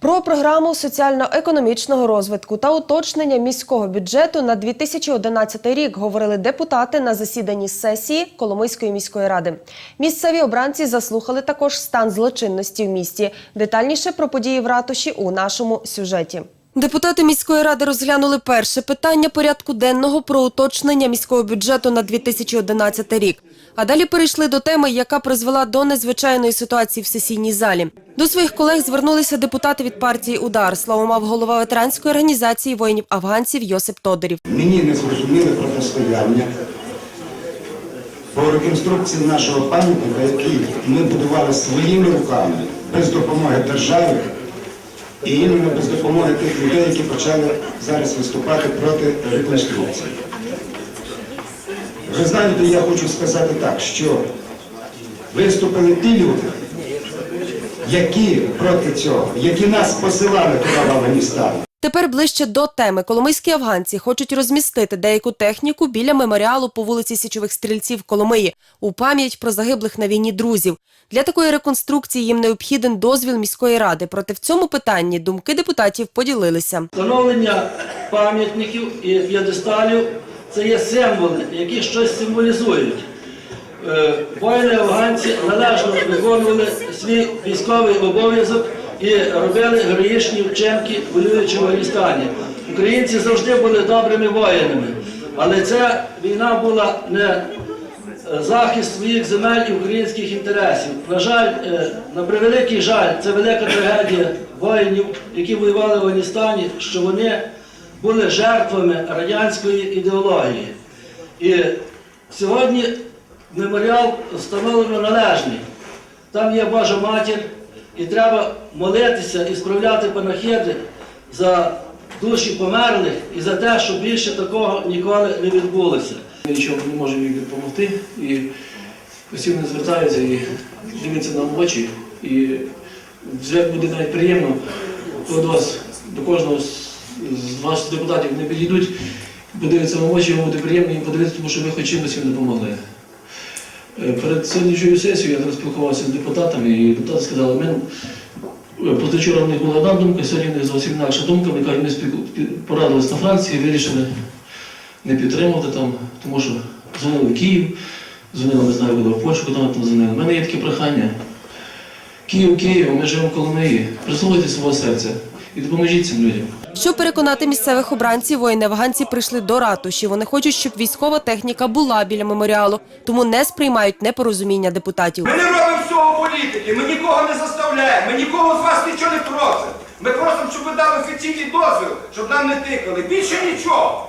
Про програму соціально-економічного розвитку та уточнення міського бюджету на 2011 рік говорили депутати на засіданні сесії Коломийської міської ради. Місцеві обранці заслухали також стан злочинності в місті. Детальніше про події в ратуші у нашому сюжеті. Депутати міської ради розглянули перше питання порядку денного про уточнення міського бюджету на 2011 рік. А далі перейшли до теми, яка призвела до незвичайної ситуації в сесійній залі. До своїх колег звернулися депутати від партії Удар. Слово мав голова ветеранської організації воїнів афганців Йосип Тодорів. Мені не зрозуміле протистояння по реконструкції нашого пам'ятника, який ми будували своїми руками, без допомоги держави і іменно без допомоги тих людей, які почали зараз виступати проти реконструкції. Ви знаєте, я хочу сказати так, що виступили ті люди, які проти цього, які нас посилали туди в Афганістан. Тепер ближче до теми. Коломийські афганці хочуть розмістити деяку техніку біля меморіалу по вулиці Січових стрільців Коломиї у пам'ять про загиблих на війні друзів. Для такої реконструкції їм необхіден дозвіл міської ради. Проте в цьому питанні думки депутатів поділилися. Встановлення пам'ятників і п'єдесталів це є символи, які щось символізують. Е, Воїни афганці належно виконували свій військовий обов'язок і робили героїчні вчинки, воюючи в Афганістані. Українці завжди були добрими воїнами, але ця війна була не е, захист своїх земель і українських інтересів. На жаль, е, на превеликий жаль, це велика трагедія воїнів, які воювали в Афганістані, що вони були жертвами радянської ідеології. І сьогодні меморіал встановлено належний. Там є Божа матір, і треба молитися і справляти панахиди за душі померлих і за те, щоб більше такого ніколи не відбулося. Ми Нічого не можемо їм допомогти і постійно звертаються і дивляться нам в очі. І вже буде навіть приємно, коли до вас, до кожного з ваших депутатів не підійдуть, подивитися в очі, йому буде приємно їм подивитися, тому що ви хоч чимось їм допомогли. Е, Перед сьогоднішньою сесією я спілкувався з депутатами, і депутати сказали, ми е, позавчора в них була одна думка, сьогодні в них зовсім інакша думка. Ми кажуть, ми спілку- на фракції, вирішили не підтримувати там, тому що дзвонили в Київ, дзвонили, не знаю, в Польщу, вони там дзвонили. У мене є таке прохання. Київ, Київ, ми живемо в Коломиї. Прислухайте свого серця і допоможіть цим людям. Щоб переконати місцевих обранців, воїни афганці прийшли до ратуші. Вони хочуть, щоб військова техніка була біля меморіалу, тому не сприймають непорозуміння депутатів. Ми не робимо з цього політики, ми нікого не заставляємо, ми нікого з вас нічого не просимо. Ми просимо, щоб ви дали офіційний дозвіл, щоб нам не тикали. Більше нічого.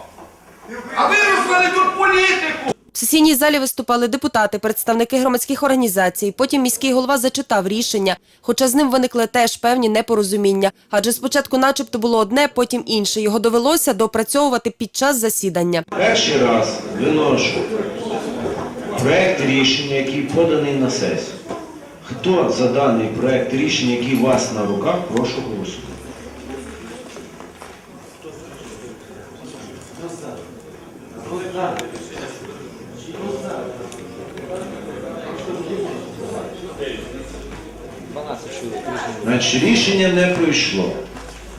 А ви розвели тут політику. Сесійній залі виступали депутати, представники громадських організацій. Потім міський голова зачитав рішення, хоча з ним виникли теж певні непорозуміння. Адже спочатку, начебто, було одне, потім інше. Його довелося доопрацьовувати під час засідання. Перший раз виношу проект рішення, який поданий на сесію. Хто за даний проект рішення, який у вас на руках, прошу голосувати. Значить, рішення не пройшло.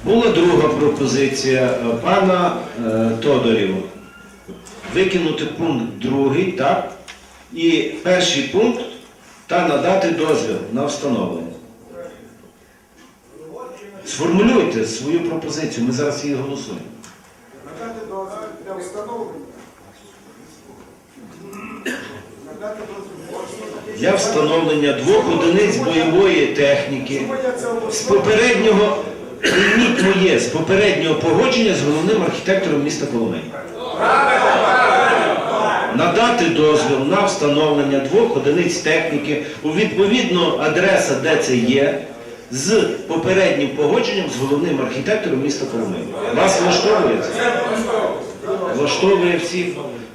Була друга пропозиція е, пана е, Тодорєва. Викинути пункт другий, так? І перший пункт та надати дозвіл на встановлення. Сформулюйте свою пропозицію, ми зараз її голосуємо. Надати дозвіл для встановлення. Надати дозвіл. Для встановлення двох одиниць бойової техніки з попереднього, моє, з попереднього погодження з головним архітектором міста Коломиї. Надати дозвіл на встановлення двох одиниць техніки у відповідну адреса, де це є, з попереднім погодженням з головним архітектором міста Коломиї. Вас влаштовує це? Влаштовує всіх.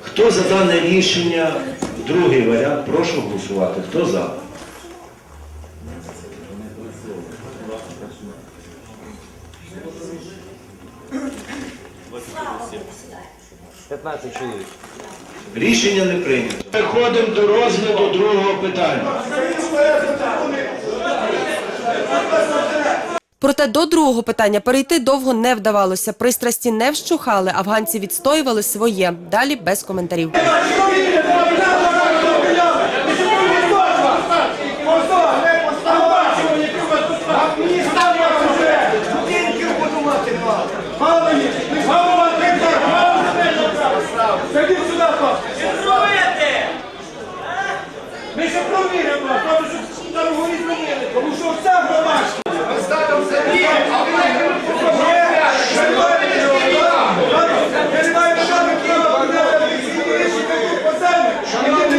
Хто за дане рішення, другий варіант, прошу голосувати. Хто за? Рішення не прийнято. Переходимо до розгляду другого питання. Проте до другого питання перейти довго не вдавалося. Пристрасті не вщухали, афганці відстоювали своє. Далі без коментарів. Ще тому що дорогу не змінили, тому що вся громадське. Ми ставимо собі, а ви не Ми не маємо жодних права на всі рішення тут по землі. Шановні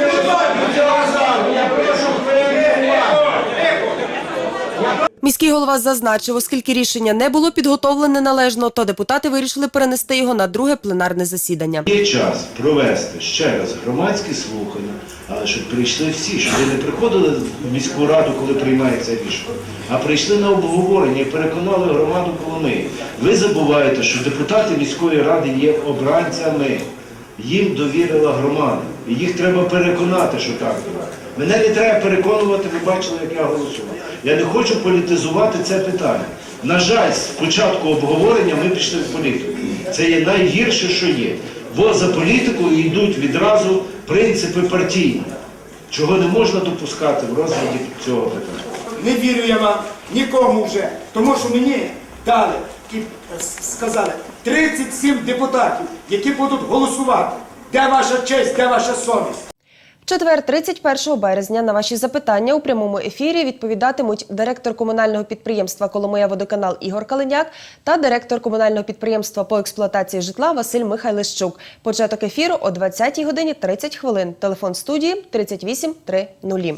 Я прошу Міський голова зазначив, оскільки рішення не було підготовлене належно, то депутати вирішили перенести його на друге пленарне засідання. Є час провести ще раз громадські слухання, але щоб прийшли всі, щоб не приходили в міську раду, коли приймається рішення, а прийшли на обговорення і переконали громаду Коломиї. Ви забуваєте, що депутати міської ради є обранцями. Їм довірила громада. І їх треба переконати, що так було. Мене не треба переконувати, ви бачили, як я голосував. Я не хочу політизувати це питання. На жаль, з початку обговорення ми пішли в політику. Це є найгірше, що є. Бо за політикою йдуть відразу принципи партійні, чого не можна допускати в розгляді цього питання. Не вірю я вам нікому вже, тому що мені дали і е, сказали 37 депутатів, які будуть голосувати. Де ваша честь, де ваша совість? Четвер, 31 березня, на ваші запитання у прямому ефірі відповідатимуть директор комунального підприємства Коломия Водоканал Ігор Калиняк та директор комунального підприємства по експлуатації житла Василь Михайлищук. Початок ефіру о 20 годині 30 хвилин. Телефон студії 38 300.